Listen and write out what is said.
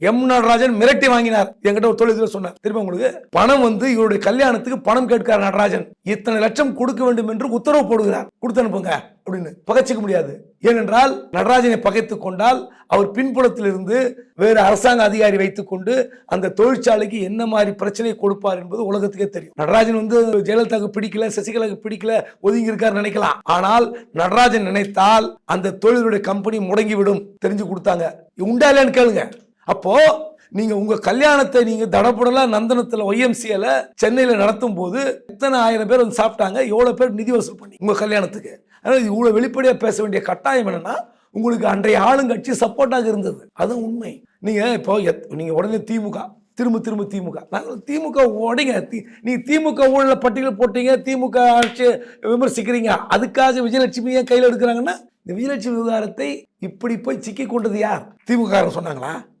M Natarajan மிரட்டி வாங்கினார். என்கிட்ட ஒரு தொழில் சொன்னார். திரும்ப உங்களுக்கு பணம் வந்து இவருடைய கல்யாணத்துக்கு பணம் கேட்கிறார் நடராஜன். இத்தனை லட்சம் கொடுக்க வேண்டும் என்று உத்தரவு போடுகிறார். கொடுத்து அனுப்புங்க அப்படின்னு பகைச்சிக்க முடியாது. ஏனென்றால் நடராஜனை பகைத்துக் கொண்டால் அவர் பின்புலத்திலிருந்து வேறு அரசாங்க அதிகாரி வைத்துக்கொண்டு அந்த தொழிற்சாலைக்கு என்ன மாதிரி பிரச்சனை கொடுப்பார் என்பது உலகத்துக்கே தெரியும். நடராஜன் வந்து ஜெயலலிதாவுக்கு பிடிக்கல சசிகலாவுக்கு பிடிக்கல ஒதுங்கி இருக்காரு நினைக்கலாம். ஆனால் நடராஜன் நினைத்தால் அந்த தொழிலுடைய கம்பெனி முடங்கிவிடும். தெரிஞ்சு கொடுத்தாங்க. உண்டா இல்லைன்னு கேளுங்க. அப்போ நீங்க உங்க கல்யாணத்தை நீங்க தடப்படலாம் நந்தனத்துல ஒய்எம்சியில சென்னையில நடத்தும் போது எத்தனை ஆயிரம் பேர் வந்து சாப்பிட்டாங்க எவ்வளவு பேர் நிதி வசூல் பண்ணி உங்க கல்யாணத்துக்கு? அதனால இது இவ்வளவு வெளிப்படையா பேச வேண்டிய கட்டாயம் என்னன்னா உங்களுக்கு அன்றைய ஆளுங்கட்சி சப்போர்ட்டாக இருந்தது. அதுவும் உண்மை. நீங்க இப்போ எத்- நீங்க உடனே திமுக திரும்ப திரும்ப திமுக. நாங்கள் திமுக உடைங்க தி நீங்கள் திமுக ஊழல பட்டியல் போட்டீங்க திமுக ஆட்சி விமர்சிக்கிறீங்க. அதுக்காக விஜயலட்சுமி ஏன் கையில் எடுக்கிறாங்கன்னா இந்த விஜயலட்சுமி விவகாரத்தை இப்படி போய் சிக்கி கொண்டது யார்? திமுக சொன்னாங்களா?